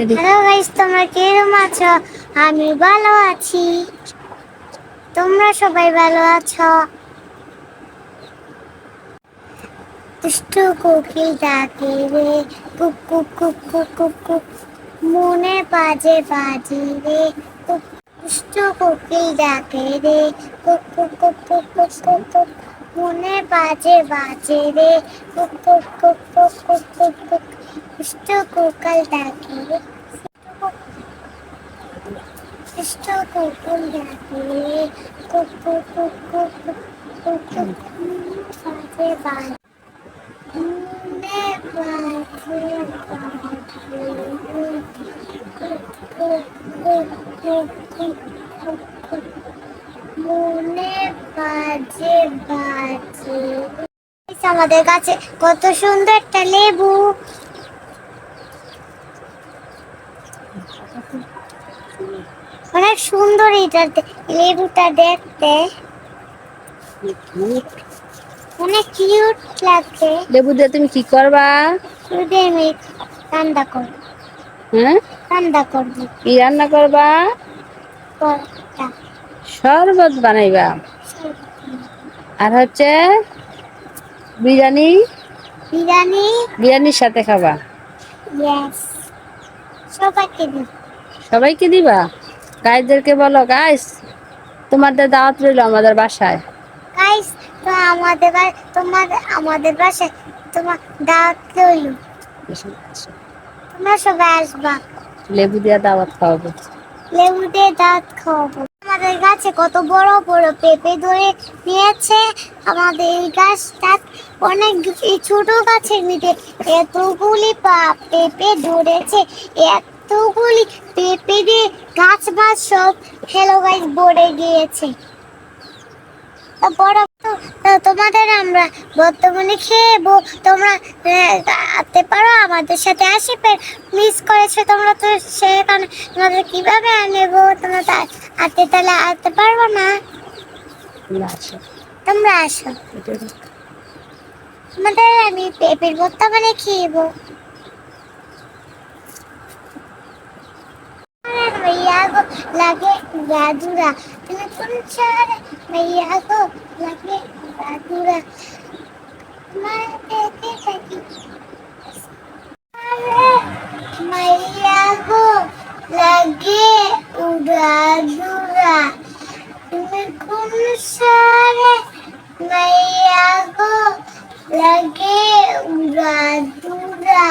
Hello guys তোমরা আছো আমি ভালো আছি তোমরা সবাই ভালো আছো দুষ্টু ডাকে রে কুক কুক কুক কুক কুক কুক মনে বাজে বাজি রে কুক দুষ্টু কোকিল ডাকে রে কুক কুক কুক কুক কুক কুক কুক মনে বাজে বাজে রে কুক কুক কুক কুক কুক কুক কুক মনে মনে বাজে আমাদের কাছে কত সুন্দর একটা লেবু অনেক সুন্দর এটা লেবুটা দেখতে। অনেক কিউট লাগছে। লেবু দিয়ে তুমি কি করবা? শুধু আমি করব। হ্যাঁ? করব। কি রান্না করবা? শরবত বানাইবা। আর হচ্ছে বিরিয়ানি? বিরিয়ানি। বিরিয়ানির সাথে খাবা। সবাইকে দিই সবাইকে দিবা? গাইদেরকে বলো গাইস তোমাদের দাওয়াত রইল আমাদের বাসায়। গাইস তো আমাদের তোমাদের আমাদের বাসায় তোমার দাওয়াত রইল। তোমরা সবাই আসবা। লেবু দিয়ে দাওয়াত খাওয়াবো। লেবু দিয়ে দাঁত খাওয়াবো। আমাদের গাছে কত বড় বড় পেঁপে ধরে নিয়েছে। আমাদের এই গাছটা অনেক ছোট গাছের ভিতরে এতগুলি পা পেঁপে ধরেছে। এতগুলি পেঁপে দিয়ে গাছ মাছ সব হেলো গাছ ভরে গিয়েছে। বড় তা তোমাদের আমরা বর্তমানে খেয়েবো তোমরা আসতে পারো আমাদের সাথে আসি মিস করেছ তোমরা তো সেখানে তোমাদের কীভাবে আনব তোমরা তা আসতে তাহলে আসতে পারব না? তোমরা আসো। তোমাদের আমি পেঁপের ভর্তা মানে খেয়েবো। भैया को लगे जादूरा। कौन शहर भैया को लगे जादूरा। मैं देखे सकी मैया को लगे उड़ादूरा कौन शहर मैया को लगे उड़ादूरा